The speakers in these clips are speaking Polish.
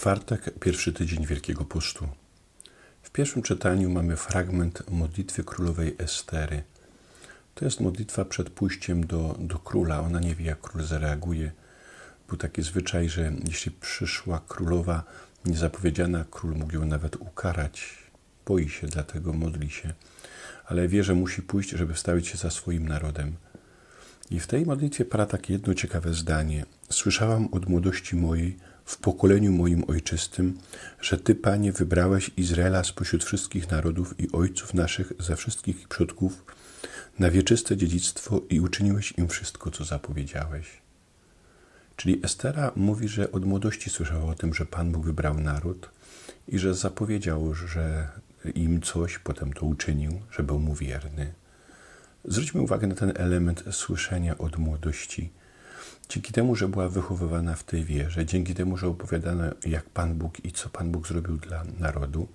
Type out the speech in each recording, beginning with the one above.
Czwartek, pierwszy tydzień Wielkiego Pusztu. W pierwszym czytaniu mamy fragment modlitwy królowej Estery. To jest modlitwa przed pójściem do, do króla. Ona nie wie, jak król zareaguje. Był taki zwyczaj, że jeśli przyszła królowa niezapowiedziana, król mógł ją nawet ukarać. Boi się, dlatego modli się, ale wie, że musi pójść, żeby wstawić się za swoim narodem. I w tej modlitwie pada takie jedno ciekawe zdanie. Słyszałam od młodości mojej, w pokoleniu moim ojczystym, że Ty, Panie, wybrałeś Izraela spośród wszystkich narodów i ojców naszych ze wszystkich przodków na wieczyste dziedzictwo i uczyniłeś im wszystko, co zapowiedziałeś. Czyli Estera mówi, że od młodości słyszała o tym, że Pan Bóg wybrał naród i że zapowiedział, że im coś, potem to uczynił, że był mu wierny. Zwróćmy uwagę na ten element słyszenia od młodości. Dzięki temu, że była wychowywana w tej wierze, dzięki temu, że opowiadano, jak Pan Bóg i co Pan Bóg zrobił dla narodu,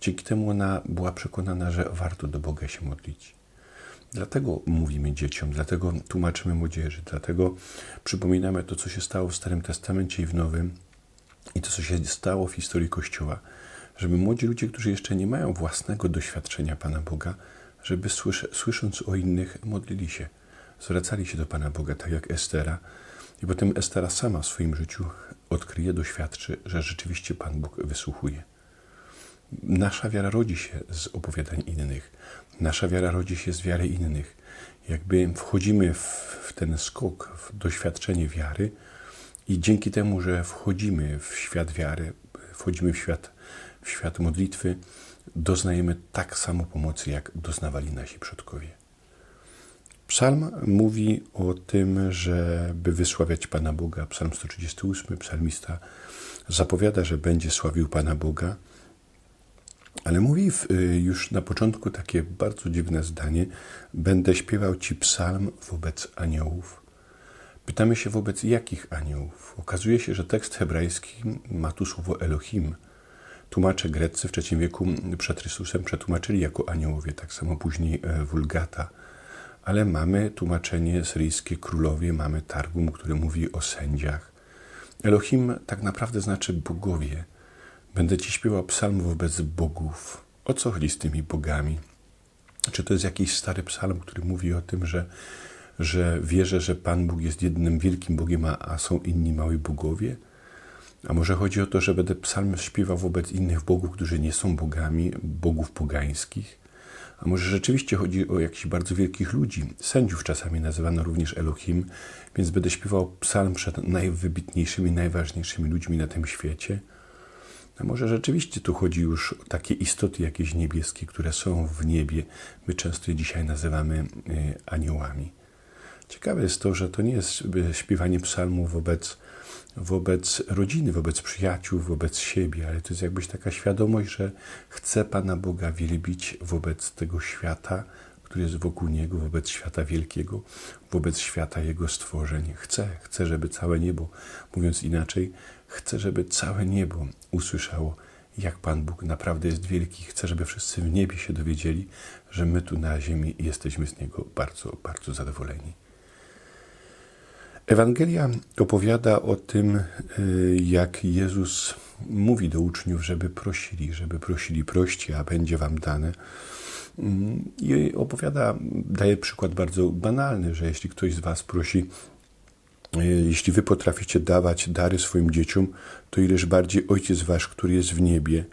dzięki temu ona była przekonana, że warto do Boga się modlić. Dlatego mówimy dzieciom, dlatego tłumaczymy młodzieży, dlatego przypominamy to, co się stało w Starym Testamencie i w Nowym i to, co się stało w historii Kościoła, żeby młodzi ludzie, którzy jeszcze nie mają własnego doświadczenia Pana Boga, żeby słysząc o innych modlili się, zwracali się do Pana Boga, tak jak Estera, i potem Estera sama w swoim życiu odkryje, doświadczy, że rzeczywiście Pan Bóg wysłuchuje. Nasza wiara rodzi się z opowiadań innych. Nasza wiara rodzi się z wiary innych. Jakby wchodzimy w ten skok, w doświadczenie wiary i dzięki temu, że wchodzimy w świat wiary, wchodzimy w świat, w świat modlitwy, doznajemy tak samo pomocy, jak doznawali nasi przodkowie. Psalm mówi o tym, żeby wysławiać Pana Boga. Psalm 138, psalmista zapowiada, że będzie sławił Pana Boga, ale mówi już na początku takie bardzo dziwne zdanie: Będę śpiewał Ci psalm wobec aniołów. Pytamy się wobec jakich aniołów? Okazuje się, że tekst hebrajski ma tu słowo Elohim. Tłumacze greccy w III wieku przed Chrystusem przetłumaczyli jako aniołowie, tak samo później Wulgata ale mamy tłumaczenie syryjskie królowie, mamy Targum, który mówi o sędziach. Elohim tak naprawdę znaczy bogowie. Będę ci śpiewał psalm wobec bogów. O co chodzi z tymi bogami? Czy to jest jakiś stary psalm, który mówi o tym, że, że wierzę, że Pan Bóg jest jednym wielkim Bogiem, a, a są inni małe bogowie? A może chodzi o to, że będę psalm śpiewał wobec innych bogów, którzy nie są bogami, bogów pogańskich? A może rzeczywiście chodzi o jakichś bardzo wielkich ludzi. Sędziów czasami nazywano również Elohim, więc będę śpiewał psalm przed najwybitniejszymi, najważniejszymi ludźmi na tym świecie. A może rzeczywiście tu chodzi już o takie istoty jakieś niebieskie, które są w niebie. My często je dzisiaj nazywamy y, aniołami. Ciekawe jest to, że to nie jest śpiewanie psalmu wobec wobec rodziny, wobec przyjaciół, wobec siebie, ale to jest jakbyś taka świadomość, że chce Pana Boga wielbić wobec tego świata, który jest wokół Niego, wobec świata wielkiego, wobec świata Jego stworzeń. Chce, chce, żeby całe niebo, mówiąc inaczej, chce, żeby całe niebo usłyszało, jak Pan Bóg naprawdę jest wielki. Chce, żeby wszyscy w niebie się dowiedzieli, że my tu na ziemi jesteśmy z Niego bardzo, bardzo zadowoleni. Ewangelia opowiada o tym, y, jak Jezus mówi do uczniów, żeby prosili, żeby prosili, proście, a będzie wam dane. Mm, I opowiada, daje przykład bardzo banalny, że jeśli ktoś z was prosi, y, jeśli wy potraficie dawać dary swoim dzieciom, to ileż bardziej Ojciec wasz, który jest w niebie,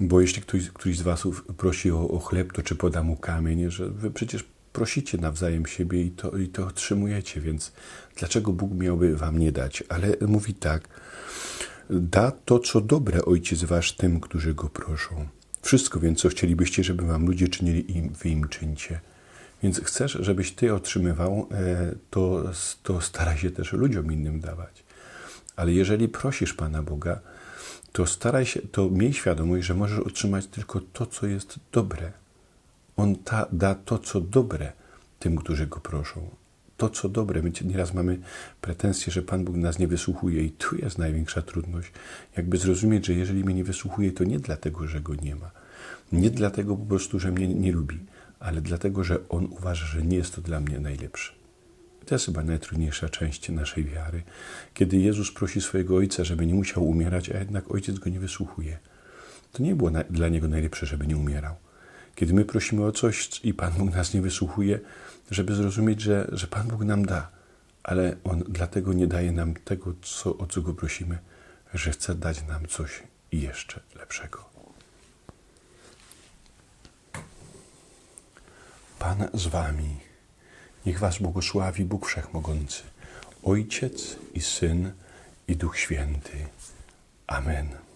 bo jeśli ktoś, któryś z was prosi o, o chleb, to czy poda mu kamień, że wy przecież prosicie nawzajem siebie i to, i to otrzymujecie, więc dlaczego Bóg miałby wam nie dać? Ale mówi tak, da to, co dobre Ojciec wasz tym, którzy Go proszą. Wszystko więc, co chcielibyście, żeby wam ludzie czynili, im, wy im czyńcie. Więc chcesz, żebyś ty otrzymywał, e, to, to staraj się też ludziom innym dawać. Ale jeżeli prosisz Pana Boga, to staraj się, to miej świadomość, że możesz otrzymać tylko to, co jest dobre. On ta, da to, co dobre tym, którzy Go proszą. To, co dobre. My nieraz mamy pretensje, że Pan Bóg nas nie wysłuchuje i tu jest największa trudność. Jakby zrozumieć, że jeżeli mnie nie wysłuchuje, to nie dlatego, że Go nie ma. Nie dlatego po prostu, że mnie nie lubi, ale dlatego, że On uważa, że nie jest to dla mnie najlepsze. To jest chyba najtrudniejsza część naszej wiary, kiedy Jezus prosi swojego Ojca, żeby nie musiał umierać, a jednak Ojciec go nie wysłuchuje. To nie było dla Niego najlepsze, żeby nie umierał. Kiedy my prosimy o coś i Pan Bóg nas nie wysłuchuje, żeby zrozumieć, że, że Pan Bóg nam da, ale On dlatego nie daje nam tego, co, o co Go prosimy, że chce dać nam coś jeszcze lepszego. Pan z Wami. Niech Was błogosławi Bóg Wszechmogący, Ojciec i Syn i Duch Święty. Amen.